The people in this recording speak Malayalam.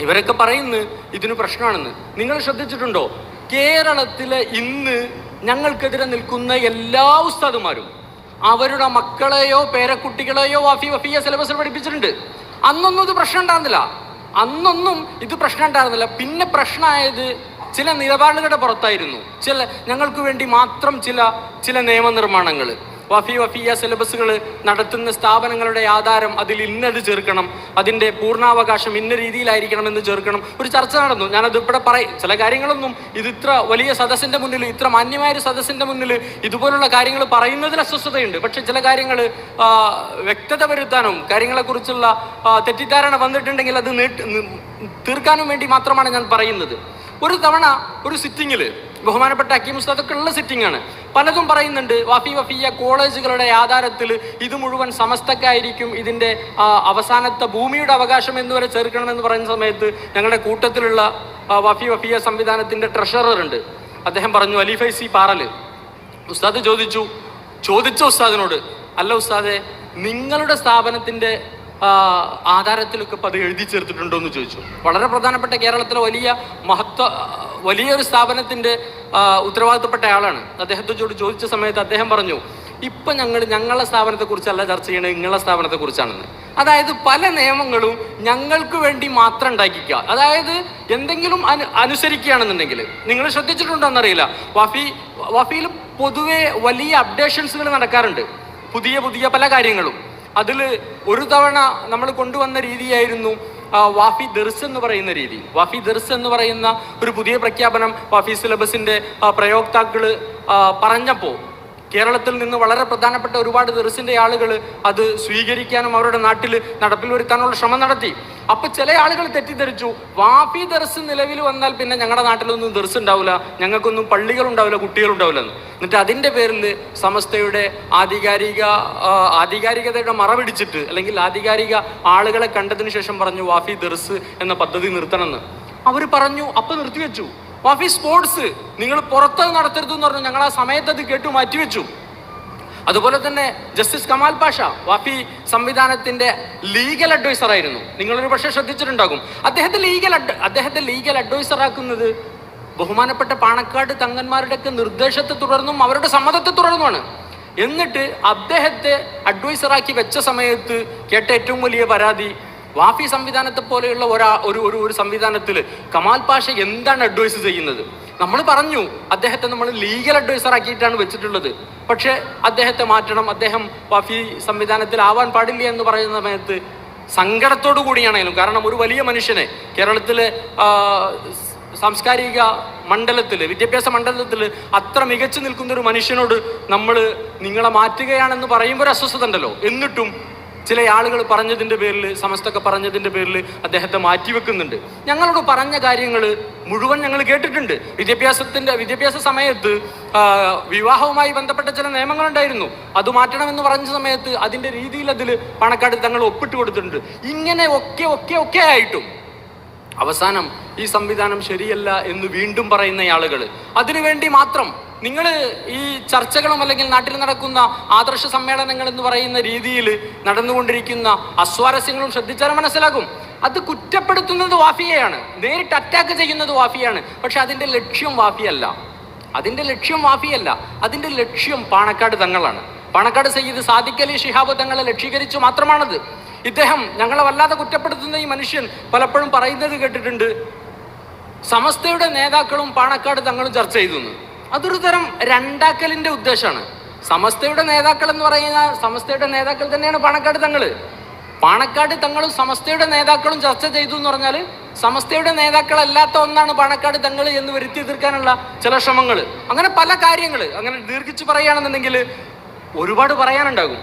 ഇവരൊക്കെ പറയുന്നു ഇതിന് പ്രശ്നമാണെന്ന്. നിങ്ങൾ ശ്രദ്ധിച്ചിട്ടുണ്ടോ? കേരളത്തിലെ ഇന്ന് ഞങ്ങൾക്കെതിരെ നിൽക്കുന്ന എല്ലാ ഉസ്താദുമാരും അവരുടെ മക്കളെയോ പേരക്കുട്ടികളെയോ വഫി വഫിയ സിലബസിൽ പഠിപ്പിച്ചിട്ടുണ്ട്. അന്നൊന്നും ഇത് പ്രശ്നം ഉണ്ടായിരുന്നില്ല. അന്നൊന്നും ഇത് പ്രശ്നം ഉണ്ടായിരുന്നില്ല. പിന്നെ പ്രശ്നമായത് ചില നിലപാടുകളുടെ പുറത്തായിരുന്നു. ചില ഞങ്ങൾക്ക് വേണ്ടി മാത്രം ചില ചില നിയമനിർമ്മാണങ്ങൾ വഫി വഫിയ സിലബസുകൾ നടത്തുന്ന സ്ഥാപനങ്ങളുടെ ആധാരം അതിൽ ഇന്നത് ചേർക്കണം. അതിന്റെ പൂർണാവകാശം ഇന്ന രീതിയിലായിരിക്കണം എന്ന് ചേർക്കണം. ഒരു ചർച്ച നടന്നു. ഞാനത് ഇവിടെ പറയും. ചില കാര്യങ്ങളൊന്നും ഇത് ഇത്ര വലിയ സദസ്സിന്റെ മുന്നിൽ ഇത്ര മാന്യമായ ഒരു സദസ്സിന്റെ മുന്നിൽ ഇതുപോലുള്ള കാര്യങ്ങൾ പറയുന്നതിൽ അസ്വസ്ഥതയുണ്ട്. പക്ഷെ ചില കാര്യങ്ങൾ വ്യക്തത വരുത്താനും കാര്യങ്ങളെക്കുറിച്ചുള്ള തെറ്റിദ്ധാരണ വന്നിട്ടുണ്ടെങ്കിൽ അത് തീർക്കാനും വേണ്ടി മാത്രമാണ് ഞാൻ പറയുന്നത്. ഒരു തവണ ഒരു സിറ്റിങ്ങിൽ ബഹുമാനപ്പെട്ട അക്കീം ഉസ്താദൊക്കെ ഉള്ള സിറ്റിംഗ് ആണ്. പലതും പറയുന്നുണ്ട് വഫി വഫിയ കോളേജുകളുടെ ആധാരത്തിൽ ഇത് മുഴുവൻ സമസ്തക്കായിരിക്കും ഇതിന്റെ അവസാനത്തെ ഭൂമിയുടെ അവകാശം എന്ന് വരെ ചേർക്കണമെന്ന് പറയുന്ന സമയത്ത് ഞങ്ങളുടെ കൂട്ടത്തിലുള്ള വഫി വഫിയ സംവിധാനത്തിന്റെ ട്രഷറർ ഉണ്ട്. അദ്ദേഹം പറഞ്ഞു അലി ഫൈസി പാറൽ ഉസ്താദ് ചോദിച്ചു ചോദിച്ച ഉസ്താദിനോട് അല്ല ഉസ്താദെ നിങ്ങളുടെ സ്ഥാപനത്തിന്റെ ആധാരത്തിലൊക്കെ അത് എഴുതി ചേർത്തിട്ടുണ്ടോ എന്ന് ചോദിച്ചു. വളരെ പ്രധാനപ്പെട്ട കേരളത്തിലെ വലിയ മഹത്വ വലിയൊരു സ്ഥാപനത്തിന്റെ ഉത്തരവാദിത്തപ്പെട്ട ആളാണ്. അദ്ദേഹത്തോട് ചോദിച്ച സമയത്ത് അദ്ദേഹം പറഞ്ഞു ഇപ്പം ഞങ്ങൾ ഞങ്ങളുടെ സ്ഥാപനത്തെക്കുറിച്ചല്ല ചർച്ച ചെയ്യണത് നിങ്ങളുടെ സ്ഥാപനത്തെക്കുറിച്ചാണെന്ന്. അതായത് പല നിയമങ്ങളും ഞങ്ങൾക്ക് വേണ്ടി മാത്രം ഉണ്ടാക്കിക്കുക. അതായത് എന്തെങ്കിലും അനു അനുസരിക്കുകയാണെന്നുണ്ടെങ്കിൽ. നിങ്ങൾ ശ്രദ്ധിച്ചിട്ടുണ്ടോയെന്നറിയില്ല വഫി വഫിയിൽ പൊതുവെ വലിയ അപ്ഡേഷൻസുകൾ നടക്കാറുണ്ട്. പുതിയ പുതിയ പല കാര്യങ്ങളും. അതിൽ ഒരു തവണ നമ്മൾ കൊണ്ടുവന്ന രീതിയായിരുന്നു വാഫി ദർസ് എന്ന് പറയുന്ന രീതി. വാഫി ദർസ് എന്ന് പറയുന്ന ഒരു പുതിയ പ്രഖ്യാപനം വാഫി സിലബസിന്റെ പ്രയോക്താക്കൾ പറഞ്ഞപ്പോൾ കേരളത്തിൽ നിന്ന് വളരെ പ്രധാനപ്പെട്ട ഒരുപാട് ദർസിന്റെ ആളുകൾ അത് സ്വീകരിക്കാനും അവരുടെ നാട്ടിൽ നടപ്പിൽ വരുത്താനുള്ള ശ്രമം നടത്തി. അപ്പൊ ചില ആളുകൾ തെറ്റിദ്ധരിച്ചു. വാഫി ദർസ് നിലവിൽ വന്നാൽ പിന്നെ ഞങ്ങളുടെ നാട്ടിലൊന്നും ദർസ് ഉണ്ടാവില്ല ഞങ്ങൾക്കൊന്നും പള്ളികൾ ഉണ്ടാവില്ല കുട്ടികൾ ഉണ്ടാവില്ല എന്ന് എന്നിട്ട് അതിന്റെ പേരിൽ സമസ്തയുടെ ആധികാരിക ആധികാരികതയുടെ മറപിടിച്ചിട്ട് അല്ലെങ്കിൽ ആധികാരിക ആളുകളെ കണ്ടതിന് ശേഷം പറഞ്ഞു വാഫി ദർസ് എന്ന പദ്ധതി നിർത്തണമെന്ന് അവർ പറഞ്ഞു അപ്പൊ നിർത്തിവെച്ചു. വാഫി സ്പോർട്സ് നിങ്ങൾ പുറത്തത് നടത്തരുത് എന്ന് പറഞ്ഞു. ഞങ്ങൾ ആ സമയത്ത് അത് കേട്ടു മാറ്റിവെച്ചു. അതുപോലെ തന്നെ ജസ്റ്റിസ് കമാൽ പാഷ വാഫി സംവിധാനത്തിന്റെ ലീഗൽ അഡ്വൈസർ ആയിരുന്നു. നിങ്ങളൊരു പക്ഷേ ശ്രദ്ധിച്ചിട്ടുണ്ടാകും. അദ്ദേഹത്തെ ലീഗൽ അദ്ദേഹത്തെ ലീഗൽ അഡ്വൈസർ ആക്കുന്നത് ബഹുമാനപ്പെട്ട പാണക്കാട് തങ്ങന്മാരുടെയൊക്കെ നിർദ്ദേശത്തെ തുടർന്നും അവരുടെ സമ്മതത്തെ തുടർന്നുമാണ്. എന്നിട്ട് അദ്ദേഹത്തെ അഡ്വൈസറാക്കി വെച്ച സമയത്ത് കേട്ട ഏറ്റവും വലിയ പരാതി വാഫി സംവിധാനത്തെ പോലെയുള്ള ഒരാ ഒരു ഒരു സംവിധാനത്തിൽ കമാൽ പാഷ എന്താണ് അഡ്വൈസ് ചെയ്യുന്നത്? നമ്മൾ പറഞ്ഞു അദ്ദേഹത്തെ നമ്മൾ ലീഗൽ അഡ്വൈസർ ആക്കിയിട്ടാണ് വെച്ചിട്ടുള്ളത്. പക്ഷേ അദ്ദേഹത്തെ മാറ്റണം അദ്ദേഹം വഫി സംവിധാനത്തിൽ ആവാൻ പാടില്ല എന്ന് പറയുന്ന സമയത്ത് സങ്കടത്തോടു കൂടിയാണേലും കാരണം ഒരു വലിയ മനുഷ്യനെ കേരളത്തിലെ സാംസ്കാരിക മണ്ഡലത്തിൽ വിദ്യാഭ്യാസ മണ്ഡലത്തിൽ അത്ര മികച്ചു നിൽക്കുന്ന ഒരു മനുഷ്യനോട് നമ്മൾ നിങ്ങളെ മാറ്റുകയാണെന്ന് പറയുമ്പോൾ ഒരു അസ്വസ്ഥത ഉണ്ടല്ലോ എന്നിട്ടും ചില ആളുകൾ പറഞ്ഞതിന്റെ പേരിൽ സമസ്തൊക്കെ പറഞ്ഞതിന്റെ പേരിൽ അദ്ദേഹത്തെ മാറ്റിവെക്കുന്നുണ്ട്. ഞങ്ങളോട് പറഞ്ഞ കാര്യങ്ങൾ മുഴുവൻ ഞങ്ങൾ കേട്ടിട്ടുണ്ട്. വിദ്യാഭ്യാസത്തിന്റെ വിദ്യാഭ്യാസ സമയത്ത് വിവാഹവുമായി ബന്ധപ്പെട്ട ചില നിയമങ്ങളുണ്ടായിരുന്നു. അത് മാറ്റണമെന്ന് പറഞ്ഞ സമയത്ത് അതിന്റെ രീതിയിൽ അതിൽ പണക്കാട് തങ്ങൾ ഒപ്പിട്ട് കൊടുത്തിട്ടുണ്ട്. ഇങ്ങനെ ഒക്കെ ഒക്കെ ഒക്കെ ആയിട്ടും. അവസാനം ഈ സംവിധാനം ശരിയല്ല എന്ന് വീണ്ടും പറയുന്ന ആളുകൾ. അതിനുവേണ്ടി മാത്രം നിങ്ങൾ ഈ ചർച്ചകളും അല്ലെങ്കിൽ നാട്ടിൽ നടക്കുന്ന ആദർശ സമ്മേളനങ്ങൾ എന്ന് പറയുന്ന രീതിയിൽ നടന്നുകൊണ്ടിരിക്കുന്ന അസ്വാരസ്യങ്ങളും ശ്രദ്ധിച്ചാൽ മനസ്സിലാകും. അത് കുറ്റപ്പെടുത്തുന്നത് വാഫിയയാണ്. നേരിട്ട് അറ്റാക്ക് ചെയ്യുന്നത് വാഫിയാണ്. പക്ഷെ അതിന്റെ ലക്ഷ്യം വാഫിയല്ല. അതിന്റെ ലക്ഷ്യം വാഫിയല്ല. അതിന്റെ ലക്ഷ്യം പാണക്കാട് തങ്ങളാണ്. പാണക്കാട് സയ്യിദ് സാദിഖലി ഷിഹാബ് തങ്ങളെ ലക്ഷീകരിച്ചു മാത്രമാണത്. ഇദ്ദേഹം ഞങ്ങളെ വല്ലാതെ കുറ്റപ്പെടുത്തുന്ന ഈ മനുഷ്യൻ പലപ്പോഴും പറയുന്നത് കേട്ടിട്ടുണ്ട്. സമസ്തയുടെ നേതാക്കളും പാണക്കാട് തങ്ങളും ചർച്ച ചെയ്തു. അതൊരു തരം രണ്ടാക്കലിന്റെ ഉദ്ദേശമാണ്. സമസ്തയുടെ നേതാക്കൾ എന്ന് പറയുന്ന സമസ്തയുടെ നേതാക്കൾ തന്നെയാണ് പാണക്കാട് തങ്ങൾ. പാണക്കാട് തങ്ങളും സമസ്തയുടെ നേതാക്കളും ചർച്ച ചെയ്തു എന്ന് പറഞ്ഞാൽ സമസ്തയുടെ നേതാക്കളല്ലാത്ത ഒന്നാണ് പാണക്കാട് തങ്ങൾ എന്ന് വരുത്തി തീർക്കാനുള്ള ചില ശ്രമങ്ങൾ അങ്ങനെ പല കാര്യങ്ങൾ അങ്ങനെ ദീർഘിച്ച് പറയുകയാണെന്നുണ്ടെങ്കിൽ ഒരുപാട് പറയാനുണ്ടാകും.